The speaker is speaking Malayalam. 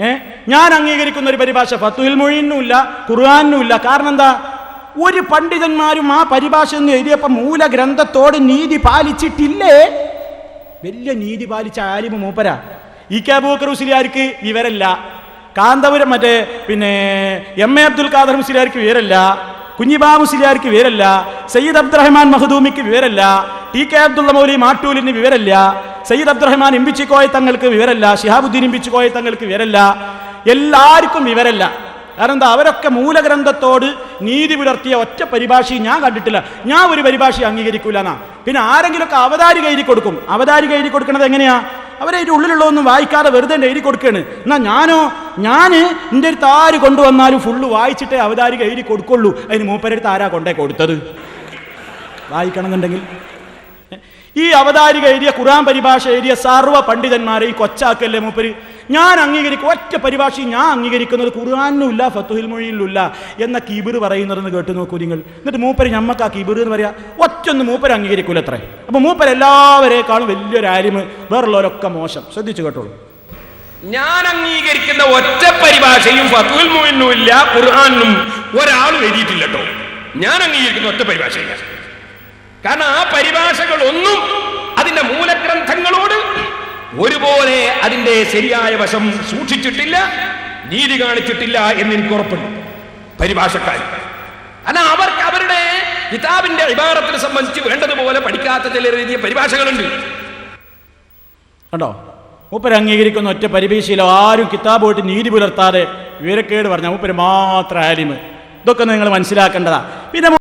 ഏ? ഞാൻ അംഗീകരിക്കുന്ന ഒരു പരിഭാഷ ഫത്തുഹിൽ മൊഴിനും ഇല്ല ഖുർആാനും ഇല്ല. കാരണം എന്താ? ഒരു പണ്ഡിതന്മാരും ആ പരിഭാഷ എന്ന് എഴുതിയപ്പോൾ മൂലഗ്രന്ഥത്തോട് നീതി പാലിച്ചിട്ടില്ലേ? വലിയ നീതി പാലിച്ച ആലിമ മൂപ്പര. ഇ കെ അബൂക്കർ മുസ്ലിയാർക്ക് കാന്തപുരം മറ്റേ പിന്നെ എം എ അബ്ദുൽ ഖാദർ മുസ്ലിയാർക്ക് വിവരല്ല. കുഞ്ഞിബാ മുസ്ലിയാർക്ക് വിവരല്ല. സയ്യിദ് അബ്ദുറഹ്മാൻ മഹദൂമിക്ക് വിവരല്ല. ടി കെ അബ്ദുള്ള മൗലി മാട്ടൂലിന് വിവരല്ല. സയ്യിദ് അബ്ദുറഹ്മാൻ ഇമ്പിച്ചിക്കോയ തങ്ങൾക്ക് വിവരല്ല ഷിഹാബുദ്ദീൻ ഇമ്പിച്ചിക്കോയ തങ്ങൾക്ക് വിവരല്ല എല്ലാവർക്കും വിവരല്ല. കാരണം എന്താ അവരൊക്കെ മൂലഗ്രന്ഥത്തോട് നീതി പുലർത്തിയ ഒറ്റ പരിഭാഷ ഞാൻ കണ്ടിട്ടില്ല. ഞാൻ ഒരു പരിഭാഷ അംഗീകരിക്കൂല എന്നാ പിന്നെ ആരെങ്കിലുമൊക്കെ അവതാരിക എഴുതി കൊടുക്കും. അവതാരിക എഴുതി കൊടുക്കുന്നത് എങ്ങനെയാ? അവരെ അതിന്റെ ഉള്ളിലുള്ളതൊന്നും വായിക്കാതെ വെറുതെ എഴുതി കൊടുക്കുകയാണ്. എന്നാ ഞാനോ ഞാൻ എന്റെ അടുത്ത് ആര് കൊണ്ടുവന്നാലും ഫുള്ള് വായിച്ചിട്ടേ അവതാരിക എഴുതി കൊടുക്കുള്ളൂ. അതിന് മൂപ്പരടുത്ത് ആരാ കൊണ്ടേ കൊടുത്തത്? വായിക്കണമെന്നുണ്ടെങ്കിൽ. ഈ അവതാരിക എഴുതിയ ഖുറാൻ പരിഭാഷ എഴുതിയ സർവ പണ്ഡിതന്മാരെ ഈ കൊച്ചാക്കല്ലേ മൂപ്പര്? ഞാൻ അംഗീകരിക്കും ഒറ്റ പരിഭാഷ ഞാൻ അംഗീകരിക്കുന്നത് ഖുർആാനിലും ഇല്ല ഫത്തുഹിൽ മൊഴിയിലും ഇല്ല എന്ന കിബിർ പറയുന്നതെന്ന് കേട്ട് നോക്കൂ നിങ്ങൾ. എന്നിട്ട് മൂപ്പര് ഞമ്മക്ക് ആ കിബിർ എന്ന് പറയാ ഒറ്റൊന്ന് മൂപ്പര് അംഗീകരിക്കൂല അത്രേ അപ്പൊ മൂപ്പര് എല്ലാവരേക്കാളും വലിയൊരു ആരിമ് വേറുള്ളവരൊക്കെ മോശം. ശ്രദ്ധിച്ചു കേട്ടോളൂ. ഞാൻ അംഗീകരിക്കുന്ന ഒറ്റ പരിഭാഷയും ഫത്തുഹിൽ മൊഴിയിലും ഇല്ല ഖുർആാനും ഒരാളും എഴുതിയിട്ടില്ല കേട്ടോ. ഞാൻ അംഗീകരിക്കുന്ന ഒറ്റ പരിഭാഷയില്ല കാരണം ആ പരിഭാഷകളൊന്നും അതിന്റെ മൂലഗ്രന്ഥങ്ങളോട് ഒരുപോലെ അതിന്റെ ശരിയായ വശം സൂക്ഷിച്ചിട്ടില്ല നീതി കാണിച്ചിട്ടില്ല എന്ന് എനിക്ക് ഉറപ്പുണ്ട്. പരിഭാഷക്കാർ. അല്ല അവർക്ക് അവരുടെ കിതാബിന്റെ ഇബാറത്തിനെ സംബന്ധിച്ച് വേണ്ടതുപോലെ പഠിക്കാത്ത ചില രീതിയ പരിഭാഷകളുണ്ട്. കണ്ടോ? മൂപ്പര് അംഗീകരിക്കുന്ന ഒറ്റ പരിഭീഷയിൽ ആരും കിതാബ് പോയിട്ട് നീതി പുലർത്താതെ വിവരക്കേട് പറഞ്ഞ മൂപ്പര് മാത്രം ആലിമ്. ഇതൊക്കെ നിങ്ങൾ മനസ്സിലാക്കേണ്ടതാ. പിന്നെ